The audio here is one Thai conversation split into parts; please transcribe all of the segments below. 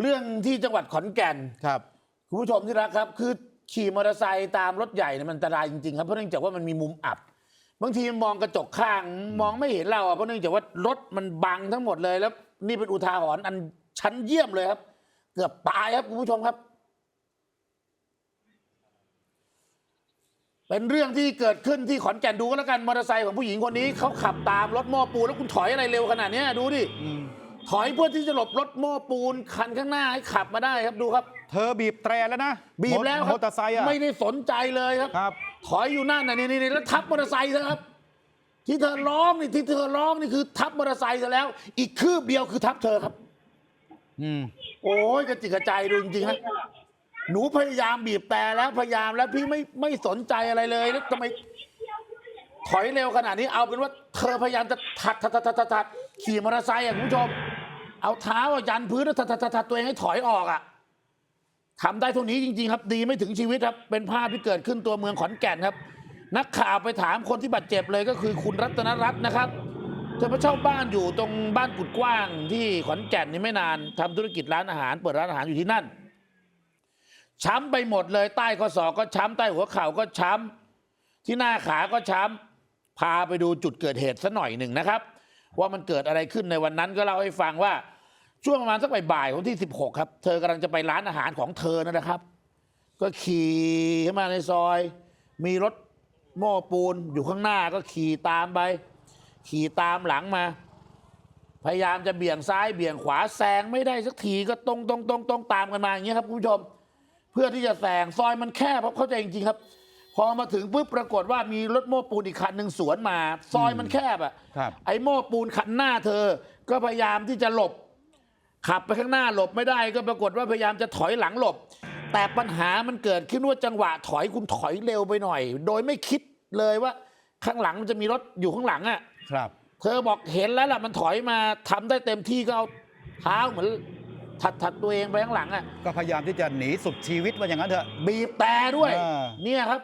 เรื่องที่จังหวัดขอนแก่นครับคุณผู้ชมที่รักครับ คือขี่มอเตอร์ไซค์ตามรถใหญ่เนี่ยมันอันตรายจริงๆครับเพราะเนื่องจากว่ามันมีมุมอับ บางทีมองกระจกข้างมองไม่เห็นเราอะเพราะเนื่องจากว่ารถมันบังทั้งหมดเลยแล้ว นี่เป็นอุทาหรณ์อันชั้นเยี่ยมเลยครับ เกือบตายครับคุณผู้ชมครับ เป็นเรื่องที่เกิดขึ้นที่ขอนแก่นดูก็แล้วกันมอเตอร์ไซค์ของผู้หญิงคนนี้เขาขับตามรถโม้ปูนแล้วคุณถอยอะไรเร็วขนาดเนี้ยดูดิ อืม ถอยเพื่อที่จะหลบรถโม้ปูนคันข้างหน้าให้ขับมาได้ครับดูครับ เธอบีบแตรแล้วนะบีบแล้วครัมอเตอร์ไซค์อะไม่ได้สนใจเลยครับ ครับ ถอยอยู่นั่นน่ะนี่นี่นี่แล้วทับมอเตอร์ไซค์เธอครับ ที่เธอร้องนี่ที่เธอร้องนี่คือทับมอเตอร์ไซค์เธอแล้ว อีกคืบเดียวคือทับเธอครับ อืมโอ้ยกระจิกกระใจดูจริงๆฮะหนูพยายามบีบแต่แล้วพยายามแล้วพี่ไม่ไม่สนใจอะไรเลยแล้วทำไม ถอยเร็วขนาดนี้เอาเป็นว่าเธอพยายามจะถัดถัดถัดถัดถัดถัดขี่มอเตอร์ไซค์อะคุณผู้ชม เอาเท้าอะยันพื้นแล้วถัดตัวเองให้ถอยออกอะทำได้เท่านี้จริง ๆ ครับ ดีไม่ถึงชีวิตครับ เป็นภาพที่เกิดขึ้นตัวเมืองขอนแก่นครับ นักข่าวไปถามคนที่บาดเจ็บเลยก็คือคุณรัตนรัตน์นะครับเธอมาเช่าบ้านอยู่ตรงบ้านกุดกว้างที่ขอนแก่นนี่ไม่นานทำธุรกิจร้านอาหาร เปิดร้านอาหารอยู่ที่นั่น ช้ำไปหมดเลยใต้ข้อศอกก็ช้ำใต้หัวเข่าก็ช้ำที่หน้าขาก็ช้ำพาไปดูจุดเกิดเหตุสัหน่อยหนึ่งนะครับ ว่ามันเกิดอะไรขึ้นในวันนั้นก็เล่าให้ฟังว่า ช่วงประมาณสักบ่ายๆของที่ 16 ครับ เธอกำลังจะไปร้านอาหารของเธอนั่นนะครับ ก็ขี่เข้ามาในซอย มีรถโม้ปูนอยู่ข้างหน้าก็ขี่ตามไป ขี่ตามหลังมา พยายามจะเบี่ยงซ้ายเบี่ยงขวาแซงไม่ได้สักทีก็ตรงตรงตรงตรงตามกันมาอย่างเงี้ยครับคุณผู้ชม เพื่อที่จะแซงซอยมันแคบเพราะเข้าใจจริงๆครับ พอมาถึงปุ๊บปรากฏว่ามีรถโม้ปูนอีกคันหนึ่งสวนมา ซอยมันแคบอะครับ ไอ้โม้ปูนคันหน้าเธอ ก็พยายามที่จะหลบ ขับไปข้างหน้าหลบไม่ได้ก็ปรากฏว่าพยายามจะถอยหลังหลบ แต่ปัญหามันเกิดขึ้นว่าจังหวะถอยคุณถอยเร็วไปหน่อย โดยไม่คิดเลยว่า ข้างหลังมันจะมีรถอยู่ข้างหลังอะครับ เธอบอกเห็นแล้วล่ะมันถอยมาทำได้เต็มที่ก็เอาเท้าเหมือนถัดถัดตัวเองไปข้างหลังอะก็พยายามที่จะหนีสุดชีวิตว่าอย่างนั้นเถอะ บีบแต่ด้วย อ่า เนี่ยครับ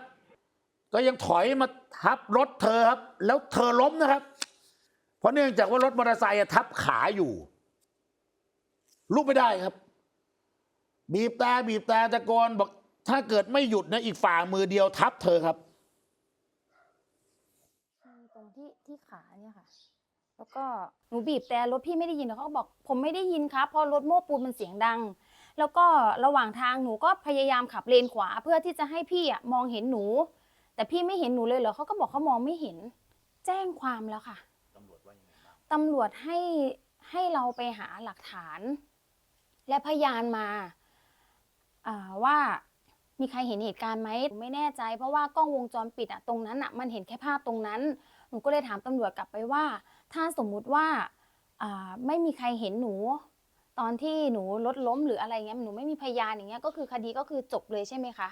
ก็ยังถอยมาทับรถเธอครับ แล้วเธอล้มนะครับ เพราะเนื่องจากว่ารถมอเตอร์ไซค์อะทับขาอยู่ ลุกไม่ได้ครับ บีบแต่บีบแต่ตะโกนบอก ถ้าเกิดไม่หยุดนะอีกฝ่ามือเดียวทับเธอครับมีตรงที่ที่ขาเนี่ยค่ะ แล้วก็หนูบีบแต่รถพี่ไม่ได้ยินเขาก็บอก ผมไม่ได้ยินครับเพราะรถโม้ปูนมันเสียงดัง แล้วก็ระหว่างทางหนูก็พยายามขับเลนขวา เพื่อที่จะให้พี่อะมองเห็นหนู แต่พี่ไม่เห็นหนูเลยเหรอเขาก็บอกเขามองไม่เห็น แจ้งความแล้วค่ะ ตำรวจว่ายังไงบ้างตำรวจให้ให้เราไปหาหลักฐาน และพยานมาว่ามีใครเห็นเหตุการณ์ไหมหนูไม่แน่ใจ เพราะว่ากล้องวงจรปิดอะตรงนั้นอะมันเห็นแค่ภาพตรงนั้นหนูก็เลยถามตำรวจกลับไปว่า ถ้าสมมุติว่าอ่าไม่มีใครเห็นหนู ตอนที่หนูรถล้มหรืออะไรเงี้ยหนูไม่มีพยานอย่างเงี้ยก็คือคดีก็คือจบเลยใช่ไหมคะ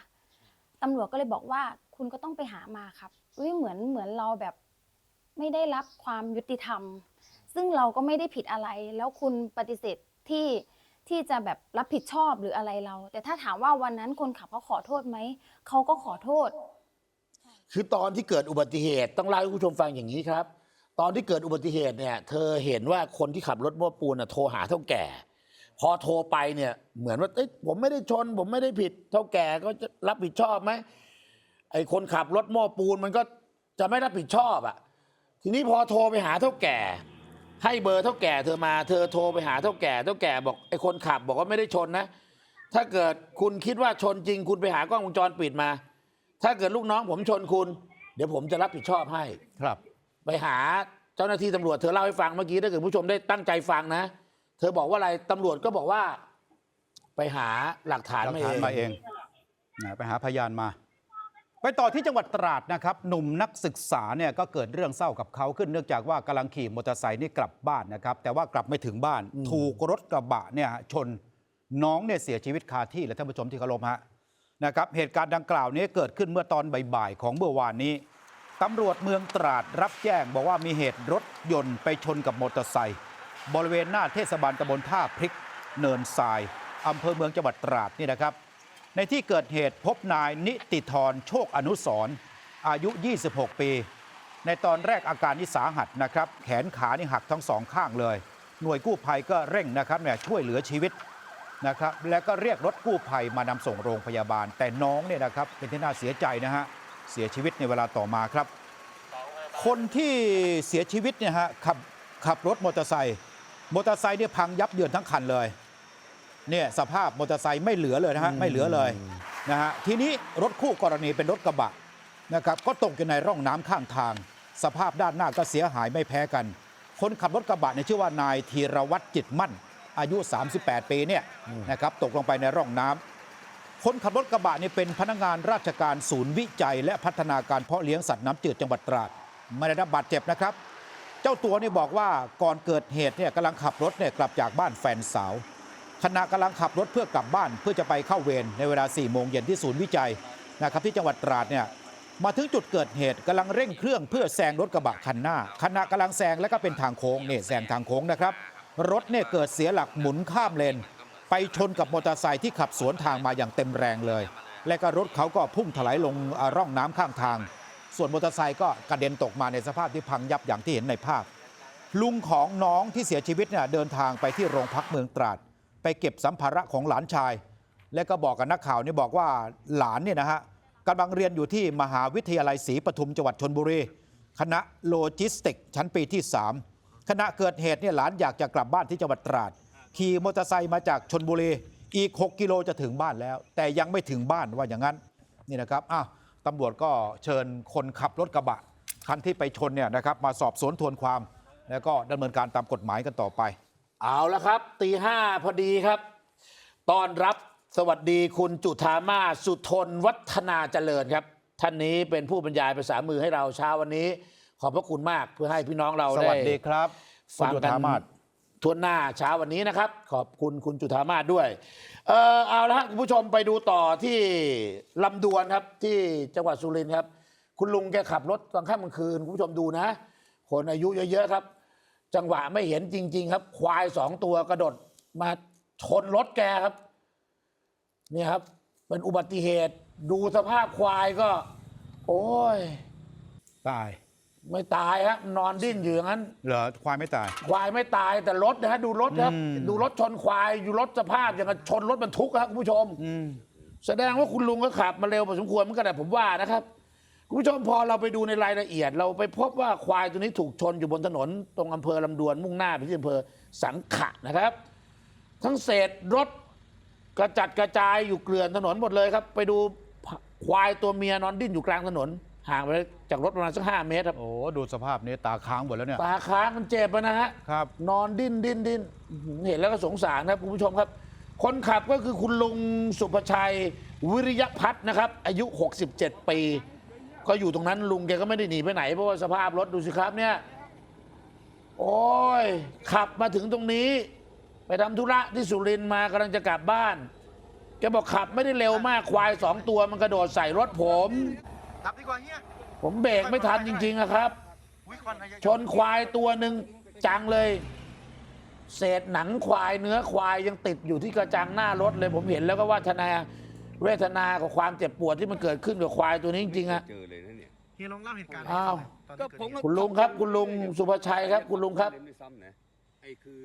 ตำรวจก็เลยบอกว่าคุณก็ต้องไปหามาครับอุ้ยเหมือนเหมือนเราแบบไม่ได้รับความยุติธรรม ซึ่งเราก็ไม่ได้ผิดอะไร แล้วคุณปฏิเสธที่ ที่จะแบบรับผิดชอบหรืออะไรเรา แต่ถ้าถามว่าวันนั้นคนขับเขาขอโทษไหมเขาก็ขอโทษ คือตอนที่เกิดอุบัติเหตุต้องเล่าให้คุณผู้ชมฟังอย่างนี้ครับ ตอนที่เกิดอุบัติเหตุเนี่ยเธอเห็นว่าคนที่ขับรถโม้ปูนน่ะโทรหาเท่าแก่ พอโทรไปเนี่ยเหมือนว่าเอ้ยผมไม่ได้ชน ผมไม่ได้ผิดเท่าแก่ก็จะรับผิดชอบไหมไอ้คนขับรถโม้ปูนมันก็จะไม่รับผิดชอบอะทีนี้พอโทรไปหาเท่าแก่ ให้เบอร์เท่าแก่เธอมา เธอโทรไปหาเท่าแก่เท่าแก่บอกไอ้คนขับบอกว่าไม่ได้ชนนะ ถ้าเกิดคุณคิดว่าชนจริง คุณไปหากล้องวงจรปิดมา ถ้าเกิดลูกน้องผมชนคุณ เดี๋ยวผมจะรับผิดชอบให้ ครับ ไปหาเจ้าหน้าที่ตำรวจเธอเล่าให้ฟังเมื่อกี้ถ้าเกิดผู้ชมได้ตั้งใจฟังนะ เธอบอกว่าอะไรตำรวจก็บอกว่า ไปหาหลักฐานหลักมาเอฐานง มาเองนะไปหาพยานมา ไปต่อที่จังหวัดตราดนะครับหนุ่มนักศึกษาเนี่ยก็เกิดเรื่องเศร้ากับเขาขึ้นเนื่องจากว่ากำลังขี่มอเตอร์ไซค์นี่กลับบ้านนะครับ แต่ว่ากลับไม่ถึงบ้าน ถูกรถกระบะเนี่ยชนน้องเนี่ยเสียชีวิตคาที่และท่านผู้ชมที่เคารพฮะนะครับเหตุการณ์ดังกล่าวนี้เกิดขึ้นเมื่อตอนบ่ายๆของเมื่อวานนี้ตำรวจเมืองตราดรับแจ้งบอกว่ามีเหตุรถยนต์ไปชนกับมอเตอร์ไซค์บริเวณหน้าเทศบาลตำบลท่าพริกเนินทรายอำเภอเมืองจังหวัดตราดนี่นะครับ ในที่เกิดเหตุพบนายนิติธรโชคอนุสร์อายุ 26 ปี ในตอนแรกอาการนี่สาหัสนะครับ แขนขานี่หักทั้งสองข้างเลย หน่วยกู้ภัยก็เร่งนะครับเนี่ยช่วยเหลือชีวิตนะครับแล้วก็เรียกรถกู้ภัยมานำส่งโรงพยาบาล แต่น้องเนี่ยนะครับเป็นที่น่าเสียใจนะฮะเสียชีวิตในเวลาต่อมาครับ คนที่เสียชีวิตเนี่ยฮะขับขับรถมอเตอร์ไซค์มอเตอร์ไซค์เนี่ยพังยับเยินทั้งคันเลย เนี่ยสภาพมอเตอร์ไซค์ไม่เหลือเลยนะฮะไม่เหลือเลยนะฮะทีนี้รถคู่กรณีเป็นรถกระบะนะครับก็ตกอยู่ในร่องน้ำข้างทาง สภาพด้านหน้าก็เสียหายไม่แพ้กัน คนขับรถกระบะเนี่ยชื่อว่านายธีรวัตรจิตมั่น อายุ 38 ปีเนี่ยนะครับตกลงไปในร่องน้ำคนขับรถกระบะนี่เป็นพนักงานราชการศูนย์วิจัย และพัฒนาการเพาะเลี้ยงสัตว์น้ำจืดจังหวัดตราดไม่ได้รับบาดเจ็บนะครับ เจ้าตัวนี่บอกว่าก่อนเกิดเหตุเนี่ยกำลังขับรถเนี่ยกลับจากบ้านแฟนสาว ขณะกำลังขับรถเพื่อกลับบ้าน เพื่อจะไปเข้าเวรในเวลา4โมงเย็นที่ศูนย์วิจัยนะครับที่จังหวัดตราดเนี่ยมาถึงจุดเกิดเหตุกำลังเร่งเครื่องเพื่อแซงรถกระบะคันหน้าขณะกำลังแซงแล้วก็เป็นทางโค้งเนี่ยแซงทางโค้งนะครับรถเนี่ยเกิดเสียหลักหมุนข้ามเลน ไปชนกับมอเตอร์ไซค์ที่ขับสวนทางมาอย่างเต็มแรงเลย และก็รถเขาก็พุ่งถลายลงร่องน้ำข้างทาง ส่วนมอเตอร์ไซค์ก็กระเด็นตกมาในสภาพที่พังยับอย่างที่เห็นในภาพ ลุงของน้องที่เสียชีวิตเนี่ยเดินทางไปที่โรงพักเมืองตราด ไปเก็บสัมภาระของหลานชาย และก็บอกกับนักข่าวนี่บอกว่าหลานเนี่ยนะฮะกำลังเรียนอยู่ที่มหาวิทยาลัยศรีปทุมจังหวัดชนบุรีคณะโลจิสติก ชั้นปีที่ 3 ขณะเกิดเหตุเนี่ยหลานอยากจะกลับบ้านที่จังหวัดตราด ขี่มอเตอร์ไซค์มาจากชนบุรีอีก 6 กิโลจะถึงบ้านแล้ว แต่ยังไม่ถึงบ้านว่าอย่างนั้นนี่นะครับอ้าวตำรวจก็เชิญคนขับรถกระบะคันที่ไปชนเนี่ยนะครับมาสอบสวนทวนความ แล้วก็ดำเนินการตามกฎหมายกันต่อไป เอาละครับตีห้าพอดีครับต้อนรับสวัสดีคุณจุธามาสสุทนวัฒนาเจริญครับ ท่านนี้เป็นผู้บรรยายภาษามือให้เราเช้าวันนี้ ขอบพระคุณมากเพื่อให้พี่น้องเราสได้วัสดีครับฟังคุณจุกันธามาศ ทวนหน้าเช้าวันนี้นะครับ ขอบคุณคุณจุธามาศด้วย เออเอาละฮะคุณผู้ชมไปดูต่อที่ลำดวนครับที่จังหวัดสุรินทร์ครับ คุณลุงแกขับรถกลางค่ำกลางคืนคุณผู้ชมดูนะ คนอายุเยอะๆครับ จังหวะไม่เห็นจริง ๆ ครับ ควายสองตัวกระโดดมาชนรถแกครับเนี่ยครับ เป็นอุบัติเหตุ ดูสภาพควายก็ โอ้ย ตาย ไม่ตายครับนอนดิ้นอยู่อย่างนั้น เหรอควายไม่ตาย ควายไม่ตายแต่รถนะฮะดูรถครับ อืม ดูรถชนควาย อยู่รถสภาพอย่างกับชนรถบรรทุกครับคุณผู้ชมแสดงว่าคุณลุงก็ขับมาเร็วพอสมควรเหมือนกันแต่ผมว่านะครับ คุณผู้ชมพอเราไปดูในรายละเอียด เราไปพบว่าควายตัวนี้ถูกชนอยู่บนถนน ตรงอำเภอลำดวนมุ่งหน้าไปที่อำเภอสังขะนะครับ ทั้งเศษรถกระจัดกระจายอยู่เกลื่อนถนนหมดเลยครับ ไปดูควายตัวเมียนอนดิ้นอยู่กลางถนน ห่างไปจากรถประมาณสักห้าเมตรครับ โอ้ดูสภาพนี้ตาค้างหมดแล้วเนี่ย ตาค้างมันเจ็บอะนะฮะ ครับ นอนดิ้นดิ้นดิ้นอื้อหือเห็นแล้วก็สงสารครับคุณผู้ชมครับ คนขับก็คือคุณลุงสุภชัยวิริยพัฒน์นะครับ อายุ 67 ปี ก็อยู่ตรงนั้นลุงแกก็ไม่ได้หนีไปไหนเพราะว่าสภาพรถดูสิครับเนี่ย โอ้ย ขับมาถึงตรงนี้ ไปทำธุระที่สุรินทร์มากำลังจะกลับบ้าน แกบอกขับไม่ได้เร็วมากควายสองตัวมันกระโดดใส่รถผม กลับดีกว่าเฮียผมเบรกไม่ทันจริงๆอะครับ อุ้ยควันอะไรเยอะชนควายตัวหนึ่งจังเลย เศษหนังควายเนื้อควายยังติดอยู่ที่กระจังหน้ารถเลย ผมเห็นแล้วก็ว่าทนา เวทนากับความเจ็บปวดที่มันเกิดขึ้นกับควายตัวนี้จริงๆอะเจอเลยนะเนี่ยเฮียลองเล่าเหตุการณ์อ้าวตอนก็ที่ผมเกิดเหตุคุณลุงครับ คุณลุงสุภชัยครับ คุณลุงครับ เล่นด้วยซ้ำนะไอ้คือ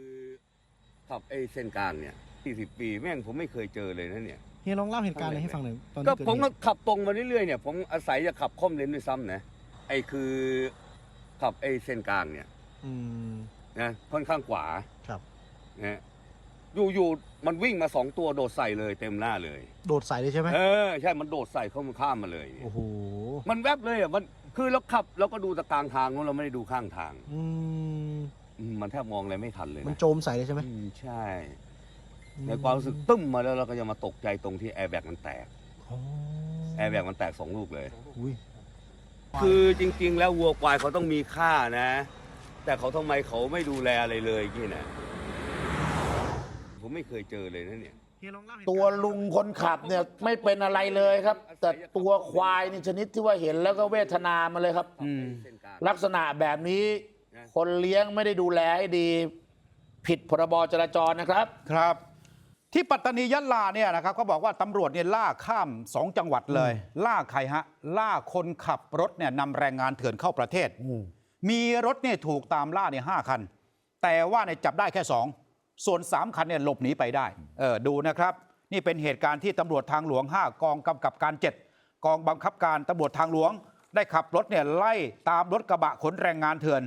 ขับไอ้เส้นกลางเนี่ย40ปีแม่งผมไม่เคยเจอเลยนะเนี่ย เฮียลองเล่าเหตุการณ์อะไรให้ฟังหน่อยตอนก็ที่เกิดผมเหก็ตุขับตรงมาเรื่อยๆเนี่ยผมอาศัยจะขับค่อมเลนด้วยซ้ำนะไอ้คือขับไอ้เส้นกลางเนี่ยอืม นะค่อนข้างขวาครับ นะ อยู่ๆมันวิ่งมาสองตัวโดดใส่เลยเต็มหน้าเลย โดดใส่เลยใช่ไหมเออใช่มันโดดใส่เข้ามาข้ามมาเลย โอ้โหมันแวบเลยอะมันคือเราขับเราก็ดูแตะกลางทางนู้นเราไม่ได้ดูข้างทาง อืมอืมมันแทบมองอะไรไม่ทันเลยมันนะโจมใส่เลยใช่ไหมอืมใช่ในความรู้สึกตึ้มมาแล้วเราก็จะมาตกใจตรงที่แอร์แบ็กมันแตกอ๋อแอร์แบ็กมันแตกสองลูกเลย อุ้ย คือจริง ๆ แล้ววัวควายเขาต้องมีค่านะ แต่เขาทำไมเขาไม่ดูแลอะไรเลยกี่นะ ผมไม่เคยเจอเลยนะเนี่ยเฮียลองเล่าเหตุการณ์ตัวลุงคนขับเนี่ยไม่เป็นอะไรเลยครับ แต่ตัวควายนี่ชนิดที่ว่าเห็นแล้วก็เวทนามาเลยครับ อืมลักษณะแบบนี้คนเลี้ยงไม่ได้ดูแลให้ดี ผิดพรบจราจรนะครับ ครับ ที่ปัตตานียะลาเนี่ยนะครับเขาบอกว่าตำรวจเนี่ยล่าข้ามสองจังหวัดเลย ล่าใครฮะ ล่าคนขับรถเนี่ยนำแรงงานเถื่อนเข้าประเทศ มีรถเนี่ยถูกตามล่าเนี่ยห้าคัน แต่ว่าเนี่ยจับได้แค่สอง ส่วน 3 คันเนี่ยหลบหนีไปได้เออดูนะครับ นี่เป็นเหตุการณ์ที่ตำรวจทางหลวง 5 กองกำกับการ 7 กองบังคับการตำรวจทางหลวง ได้ขับรถเนี่ยไล่ตามรถกระบะขนแรงงานเถื่อน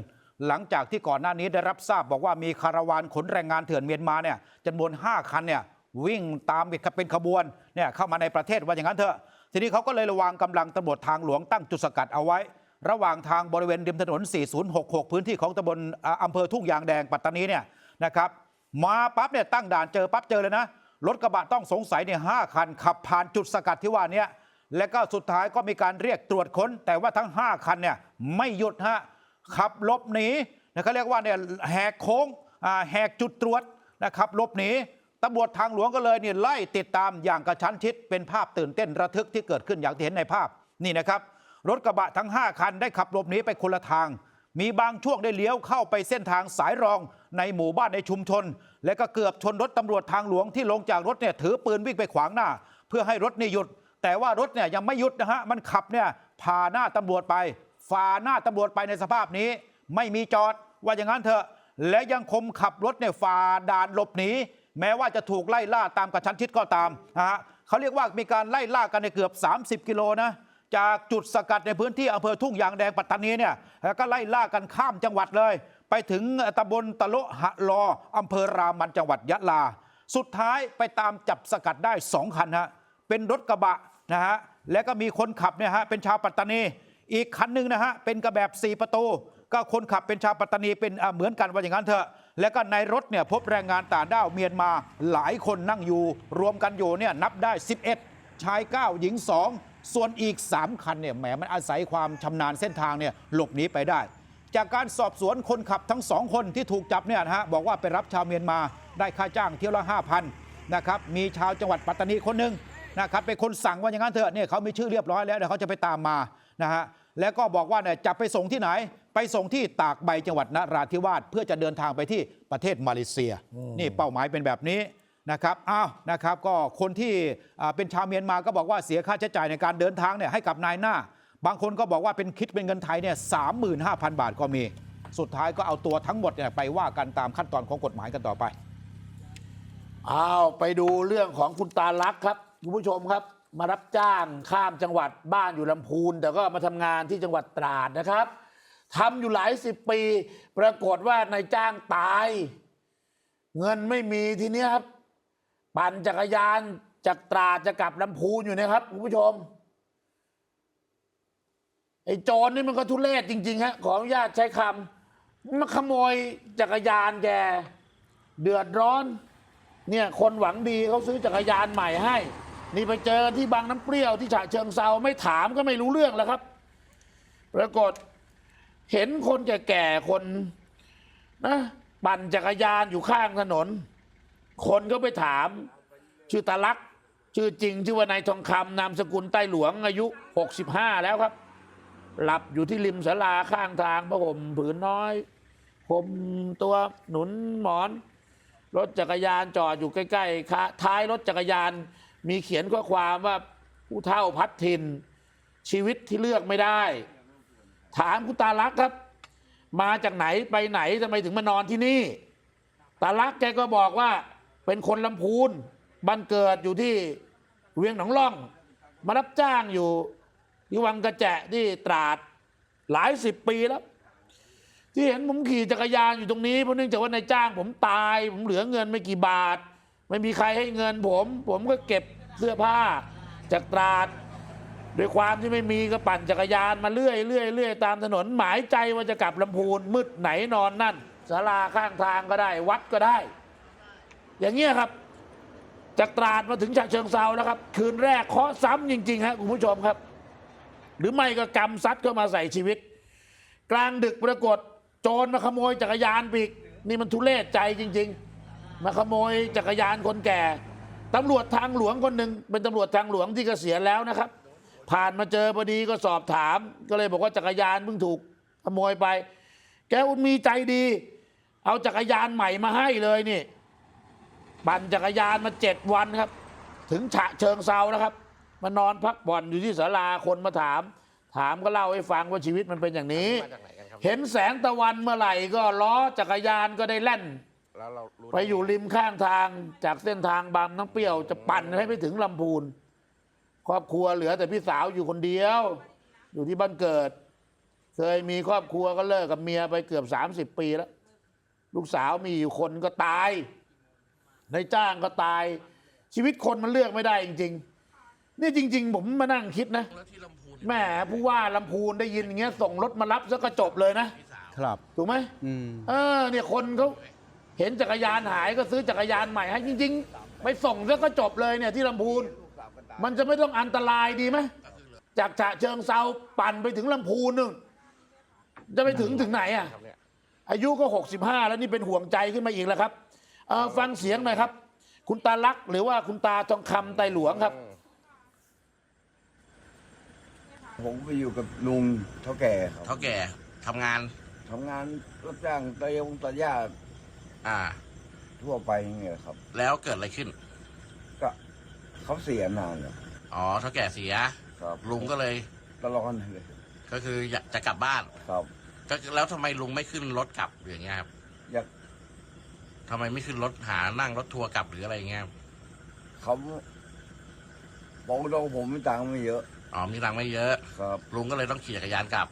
หลังจากที่ก่อนหน้านี้ได้รับทราบบอกว่ามีคาราวานขนแรงงานเถื่อนเมียนมาเนี่ยจำนวน 5 คันเนี่ยวิ่งตามเป็นขบวนเนี่ยเข้ามาในประเทศว่าอย่างนั้นเถอะ ทีนี้เขาก็เลยระวางกำลังตำรวจทางหลวงตั้งจุดสกัดเอาไว้ ระหว่างทางบริเวณริมถนน 4066 พื้นที่ของตำบลอ่าอำเภอทุ่งยางแดงปัตตานีเนี่ยนะครับ มาปั๊บเนี่ยตั้งด่านเจอปั๊บเจอเลยนะ รถกระบะต้องสงสัยเนี่ยห้าคัน ขับผ่านจุดสกัดที่ว่านี้และก็สุดท้ายก็มีการเรียกตรวจค้น แต่ว่าทั้ง 5 คันเนี่ยไม่หยุดฮะขับหลบหนีนะเขาเรียกว่าเนี่ยแหกโค้งแหกจุดตรวจนะครับหลบหนีตำรวจทางหลวงก็เลยเนี่ยไล่ติดตามอย่างกระชั้นชิด เป็นภาพตื่นเต้นระทึกที่เกิดขึ้นอย่างที่เห็นในภาพนี่นะครับ รถกระบะทั้ง 5 คันได้ขับหลบหนีไปคนละทาง มีบางช่วงได้เลี้ยวเข้าไปเส้นทางสายรองในหมู่บ้านในชุมชน และก็เกือบชนรถตำรวจทางหลวงที่ลงจากรถเนี่ยถือปืนวิ่งไปขวางหน้า เพื่อให้รถนี่หยุด แต่ว่ารถเนี่ยยังไม่หยุดนะฮะมันขับเนี่ยผ่าหน้าตำรวจไปฝ่าหน้าตำรวจไปในสภาพนี้ ไม่มีจอดว่าอย่างนั้นเถอะ และยังคมขับรถเนี่ยฝ่าด่านหลบหนีแม้ว่าจะถูกไล่ล่าตามกระชั้นชิดก็ตามนะฮะเขาเรียกว่ามีการไล่ล่ากันในเกือบ 30 กิโลนะ จากจุดสกัดในพื้นที่อำเภอทุ่งยางแดงปัตตานีเนี่ยแล้วก็ไล่ล่ากันข้ามจังหวัดเลย ไปถึงตำบลตะโลหะลออำเภอรามันจังหวัดยะลา สุดท้ายไปตามจับสกัดได้สองคันฮะเป็นรถกระบะนะฮะแล้วก็มีคนขับเนี่ยฮะเป็นชาวปัตตานี อีกคันหนึ่งนะฮะเป็นกระแบบ 4 ประตู ก็คนขับเป็นชาวปัตตานีเป็นเหมือนกันว่าอย่างนั้นเถอะ แล้วก็ในรถเนี่ยพบแรงงานต่างด้าวเมียนมาหลายคนนั่งอยู่ รวมกันอยู่เนี่ยนับได้ 11 ชาย 9 หญิง 2 ส่วนอีก 3 คันเนี่ยแหมมันอาศัยความชำนาญเส้นทางเนี่ยหลบหนีไปได้ จากการสอบสวนคนขับทั้งสองคนที่ถูกจับเนี่ยนะฮะบอกว่าไปรับชาวเมียนมาได้ค่าจ้างเที่ยวละ 5,000นะครับมีชาวจังหวัดปัตตานีคนหนึ่งนะครับเป็นคนสั่งว่าอย่างนั้นเถอะเนี่ยเขามีชื่อเรียบร้อยแล้วเดี๋ยวเขาจะไปตามมานะฮะแล้วก็บอกว่าเนี่ยจะไปส่งที่ไหน ไปส่งที่ตากใบจังหวัดนราธิวาสเพื่อจะเดินทางไปที่ประเทศมาเลเซีย นี่เป้าหมายเป็นแบบนี้ นะครับอ้าวนะครับก็คนที่เป็นชาวเมียนมาก็บอกว่าเสียค่าใช้จ่ายในการเดินทางเนี่ยให้กับนายหน้า บางคนก็บอกว่าเป็นคิดเป็นเงินไทยเนี่ยสามหมื่นห้าพันบาทก็มี สุดท้ายก็เอาตัวทั้งหมดเนี่ยไปว่ากันตามขั้นตอนของกฎหมายกันต่อไปอ้าวไปดูเรื่องของคุณตาลักษ์ครับคุณผู้ชมครับ มารับจ้างข้ามจังหวัดบ้านอยู่ลำพูน แต่ก็มาทำงานที่จังหวัดตราดนะครับทำอยู่หลายสิบปี ปรากฏว่านายจ้างตาย เงินไม่มีทีเนี้ยครับ ปั่นจักรยานจากตราจะกลับลำพูนอยู่นะครับคุณผู้ชมไอ้โจรนี่มันก็ทุเรศจริงๆฮะขออนุญาตใช้คำมาขโมยจักรยานแกเดือดร้อน เนี่ยคนหวังดีเขาซื้อจักรยานใหม่ให้ นี่ไปเจอที่บางน้ำเปรี้ยวที่ฉะเชิงเซาไม่ถามก็ไม่รู้เรื่องแล้วครับปรากฏเห็นคนแก่ๆคนนะปั่นจักรยานอยู่ข้างถนน คนก็ไปถาม ชื่อตาลักษณ์ชื่อจริง ชื่อว่านายทองคำนามสกุลใต้หลวงอายุ 65 แล้วครับ หลับอยู่ที่ริมศาลาข้างทางพระห่มผืนน้อยห่มตัวหนุนหมอน รถจักรยานจอดอยู่ใกล้ๆท้ายรถจักรยานมีเขียนข้อความว่าผู้เท่าพัดถิ่นชีวิตที่เลือกไม่ได้ ถามคุณตาลักษ์ครับ มาจากไหนไปไหนทำไมถึงมานอนที่นี่ ตาลักษ์แกก็บอกว่า เป็นคนลำพูนบ้านเกิดอยู่ที่เวียงหนองล่อง มารับจ้างอยู่ที่วังกระแจที่ตราดหลายสิบปีแล้ว ที่เห็นผมขี่จักรยานอยู่ตรงนี้เพราะเนื่องจากว่านายจ้าง ผมตาย ผมเหลือเงินไม่กี่บาท ไม่มีใครให้เงินผม ผมก็เก็บเสื้อผ้าจากตราดด้วยความที่ไม่มีก็ปั่นจักรยานมาเรื่อยเรื่อยเรื่อยตามถนนหมายใจว่าจะกลับลำพูนมืดไหนนอนนั่นศาลาข้างทางก็ได้ วัดก็ได้ อย่างเงี้ยครับ จากตราดมาถึงฉะเชิงเซาแล้วครับ คืนแรกเคาะซ้ำจริงๆครับคุณผู้ชมครับ หรือไม่ก็กำซัดเข้ามาใส่ชีวิต กลางดึกปรากฏโจรมาขโมยจักรยานปีกนี่มันทุเรศใจจริง ๆ มาขโมยจักรยานคนแก่ตำรวจทางหลวงคนหนึ่งเป็นตำรวจทางหลวงที่เกษียณแล้วนะครับ ผ่านมาเจอพอดีก็สอบถาม ก็เลยบอกว่าจักรยานเพิ่งถูกขโมยไป แกอุมีใจดี เอาจักรยานใหม่มาให้เลยนี่ ปั่นจักรยานมาเจ็ดวันครับ ถึงฉะเชิงเซานะครับ มานอนพักผ่อนอยู่ที่ศาลาคนมาถาม ถามก็เล่าให้ฟังว่าชีวิตมันเป็นอย่างนี้เห็นแสงตะวันเมื่อไหร่ก็ล้อจักรยานก็ได้แล่น แล้วเรารู้ไปอยู่ริมข้างทางจากเส้นทางบางน้ำเปรี้ยวจะปั่นให้ไปถึงลำพูน ครอบครัวเหลือแต่พี่สาวอยู่คนเดียว อยู่ที่บ้านเกิด เคยมีครอบครัวก็เลิกกับเมียไปเกือบสามสิบปีแล้ว ลูกสาวมีอยู่คนก็ตาย นายจ้างก็ตาย ชีวิตคนมันเลือกไม่ได้จริง ๆ นี่จริง ๆ ผมมานั่งคิดนะแล้วที่ลำพูนแหมผู้ว่าลำพูนได้ยินอย่างเงี้ยส่งรถมารับซะก็จบเลยนะครับ ถูกไหมอืมเออเนี่ยคนเขาเห็นจักรยานหายก็ซื้อจักรยานใหม่ให้จริง ๆ ไปส่งซะก็จบเลยเนี่ยที่ลำพูน มันจะไม่ต้องอันตรายดีไหมจากฉะเชิงเซาปั่นไปถึงลำพูนนึงจะไปถึงถึงไหนอะครับเนี่ยอายุก็ 65 แล้วนี่เป็นห่วงใจขึ้นมาอีกแล้วครับ เออฟังเสียงหน่อยครับ คุณตาลักษณ์หรือว่าคุณตาทองคำไตหลวงครับ ผมไปอยู่กับลุงเท่าแก่ครับเท่าแก่ทำงาน ทำงานรับจ้างตะยงตะย่าอ่า ทั่วไปอย่างเงี้ยครับ แล้วเกิดอะไรขึ้น ก็เขาเสียนานแล้วอ๋อเท่าแก่เสีย ครับลุงก็เลย ตลอดเลยก็คืออยากจะกลับบ้าน ครับ ก็แล้วทำไมลุงไม่ขึ้นรถกลับอย่างเงี้ยครับ อยาก ทำไมไม่ขึ้นรถหานั่งรถทัวร์กลับหรืออะไรอย่างเงี้ยครับเขาบอกตรงผมไม่ตังค์ไม่เยอะ อ๋อมีตังค์ไม่เยอะ ครับ ลุงก็เลยต้องขี่จักรยานกลับ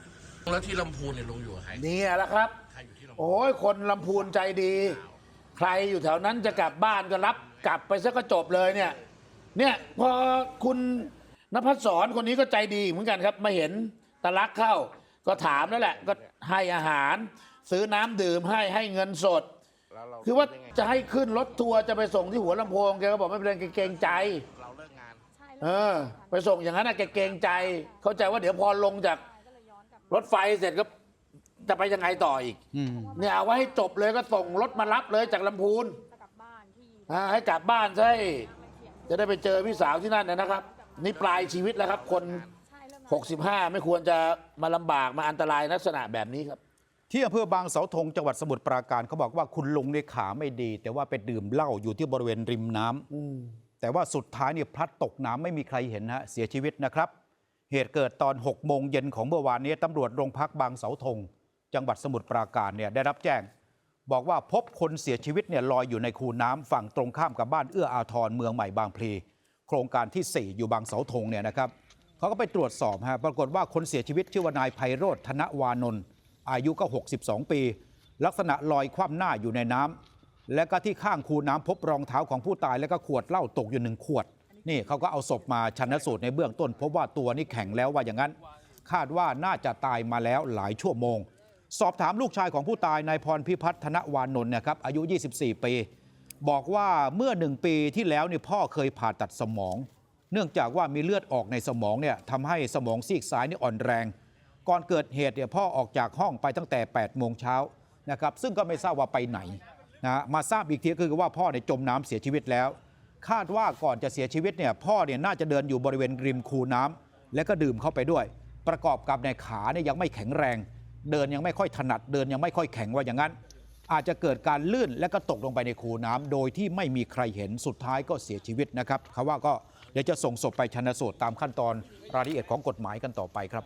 แล้วที่ลำพูนเนี่ยลุงอยู่กับใครนี่แหละครับ ใครอยู่ที่ลำพูนโอ้ยคนลำพูนใจดี ใครอยู่แถวนั้นจะกลับบ้านก็รับกลับไปซะก็จบเลยเนี่ย เนี่ยพอคุณนภัสสรคนนี้ก็ใจดีเหมือนกันครับ มาเห็นตะลักเข้า ก็ถามแล้วแหละ ก็ให้อาหาร ซื้อน้ำดื่มให้ให้เงินสด แล้วเราคือว่ายังไงจะให้ขึ้นรถทัวร์จะไปส่งที่หัวลำโพงแกก็บอกไม่เป็นไรแกเกรงใจ เราเลิกงานเออ ไปส่งอย่างนั้นนะแกเกรงใจ เข้าใจว่าเดี๋ยวพอลงจากรถไฟเสร็จก็จะไปยังไงต่ออีก อืม เนี่ยเอาไว้ให้จบเลยก็ส่งรถมารับเลยจากลำพูนอ่าให้กลับบ้านใช่จะได้ไปเจอพี่สาวที่นั่นนะครับ นี่ปลายชีวิตแล้วครับ คน65 ไม่ควรจะมาลำบากมาอันตรายลักษณะแบบนี้ครับ ที่อำเภอบางเสาธงจังหวัดสมุทรปราการเขาบอกว่าคุณลุงในยขาไม่ดี แต่ว่าไปดื่มเหล้าอยู่ที่บริเวณริมน้ำแต่ว่าสุดท้ายเนี่ยพลัดตกน้ำไม่มีใครเห็นฮะเสียชีวิตนะครับ เหตุเกิดตอน6โมงเย็นของเมื่อวานนี้ตำรวจโรงพักบางเสาธง จังหวัดสมุทรปราการเนี่ยได้รับแจ้ง บอกว่าพบคนเสียชีวิตเนี่ยลอยอยู่ในคูน้ำฝั่งตรงข้ามกับบ้านเอื้ออาทรเมืองใหม่บางพลีโครงการที่ 4 อยู่บางเสาธงเนี่ยนะครับเขาก็ไปตรวจสอบฮะปรากฏว่าคนเสียชีวิตชื่อว่านายไพโรธธนวานนท์ อายุก็ 62 ปี ลักษณะลอยคว่ำหน้าอยู่ในน้ำและก็ที่ข้างคูน้ำพบรองเท้าของผู้ตายและก็ขวดเหล้าตกอยู่หนึ่งขวด นี่เขาก็เอาศพมาชันสูตรในเบื้องต้น พบว่าตัวนี่แข็งแล้วว่าอย่างนั้น คาดว่าน่าจะตายมาแล้วหลายชั่วโมง สอบถามลูกชายของผู้ตายนายพรพิพัฒน์ธนวานนท์นะครับอายุ 24 ปีบอกว่าเมื่อหนึ่งปีที่แล้วเนี่ยพ่อเคยผ่าตัดสมอง เนื่องจากว่ามีเลือดออกในสมองเนี่ยทำให้สมองซีกซ้ายนี่อ่อนแรง ก่อนเกิดเหตุเนี่ยพ่อออกจากห้องไปตั้งแต่ 8 โมงเช้านะครับซึ่งก็ไม่ทราบว่าไปไหนนะมาทราบอีกทีก็คือว่าพ่อเนี่ยจมน้ำเสียชีวิตแล้ว คาดว่าก่อนจะเสียชีวิตเนี่ยพ่อเนี่ยน่าจะเดินอยู่บริเวณริมคูน้ำและก็ดื่มเข้าไปด้วย ประกอบกับในขาเนี่ยยังไม่แข็งแรง เดินยังไม่ค่อยถนัดเดินยังไม่ค่อยแข็งว่าอย่างนั้น อาจจะเกิดการลื่นและก็ตกลงไปในคูน้ำโดยที่ไม่มีใครเห็นสุดท้ายก็เสียชีวิตนะครับเขาว่าก็เดี๋ยวจะส่งศพไปชันสูตรตามขั้นตอนรายละเอียดของกฎหมายกันต่อไปครับ